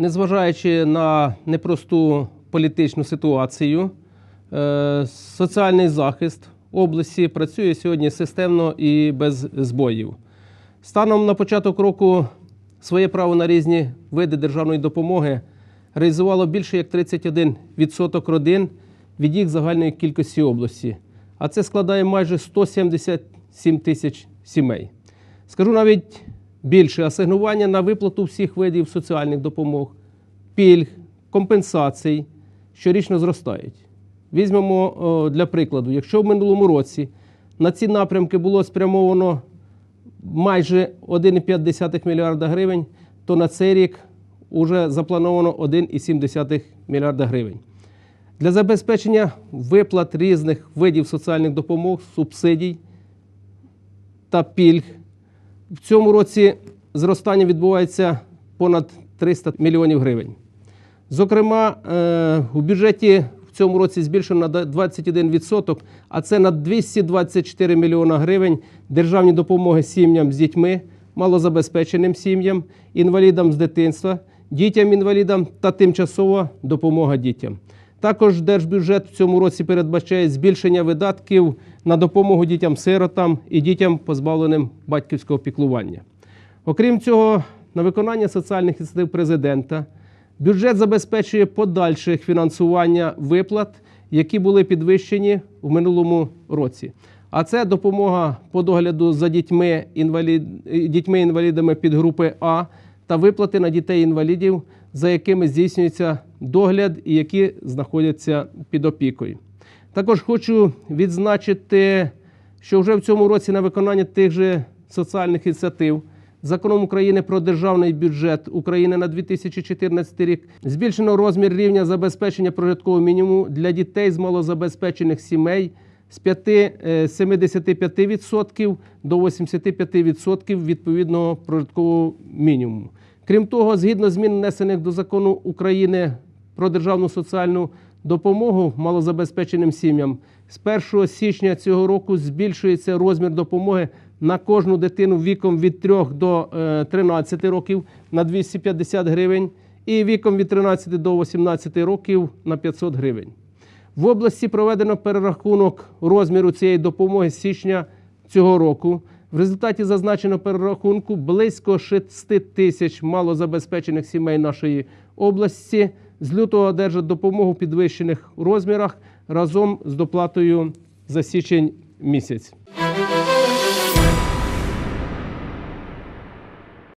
Незважаючи на непросту політичну ситуацію, е, соціальний захист області працює сьогодні системно і без збоїв. Станом на початок року своє право на різні види державної допомоги реалізувало більше як 31% родин від їх загальної кількості області, а це складає майже 177 тисяч сімей. Скажу навіть більше асигнування на виплату всіх видів соціальних допомог, пільг, компенсацій щорічно зростають. Візьмемо для прикладу, якщо в минулому році на ці напрямки було спрямовано майже 1,5 мільярда гривень, то на цей рік вже заплановано 1,7 мільярда гривень. Для забезпечення виплат різних видів соціальних допомог, субсидій та пільг в цьому році зростання відбувається понад 300 мільйонів гривень. Зокрема, е, у бюджеті в цьому році збільшено на 21%, а це на 224 мільйона гривень державні допомоги сім'ям з дітьми, малозабезпеченим сім'ям, інвалідам з дитинства, дітям-інвалідам та тимчасова допомога дітям. Також держбюджет в цьому році передбачає збільшення видатків на допомогу дітям-сиротам і дітям, позбавленим батьківського піклування. Окрім цього, на виконання соціальних ініціатив президента бюджет забезпечує подальше фінансування виплат, які були підвищені в минулому році. А це допомога по догляду за дітьми інвалід... дітьми-інвалідами підгрупи А та виплати на дітей-інвалідів, за якими здійснюється догляд і які знаходяться під опікою. Також хочу відзначити, що вже в цьому році на виконання тих же соціальних ініціатив законом України про державний бюджет України на 2014 рік збільшено розмір рівня забезпечення прожиткового мінімуму для дітей з малозабезпечених сімей з 5, е, 75% до 85% відповідного прожиткового мінімуму. Крім того, згідно змін, внесених до закону України про державну соціальну допомогу малозабезпеченим сім'ям, з 1 січня цього року збільшується розмір допомоги на кожну дитину віком від 3 до е, 13 років на 250 гривень і віком від 13 до 18 років на 500 гривень. В області проведено перерахунок розміру цієї допомоги з січня цього року. В результаті зазначеного перерахунку близько 6 тисяч малозабезпечених сімей нашої області з лютого одержать допомогу в підвищених розмірах разом з доплатою за січень місяць.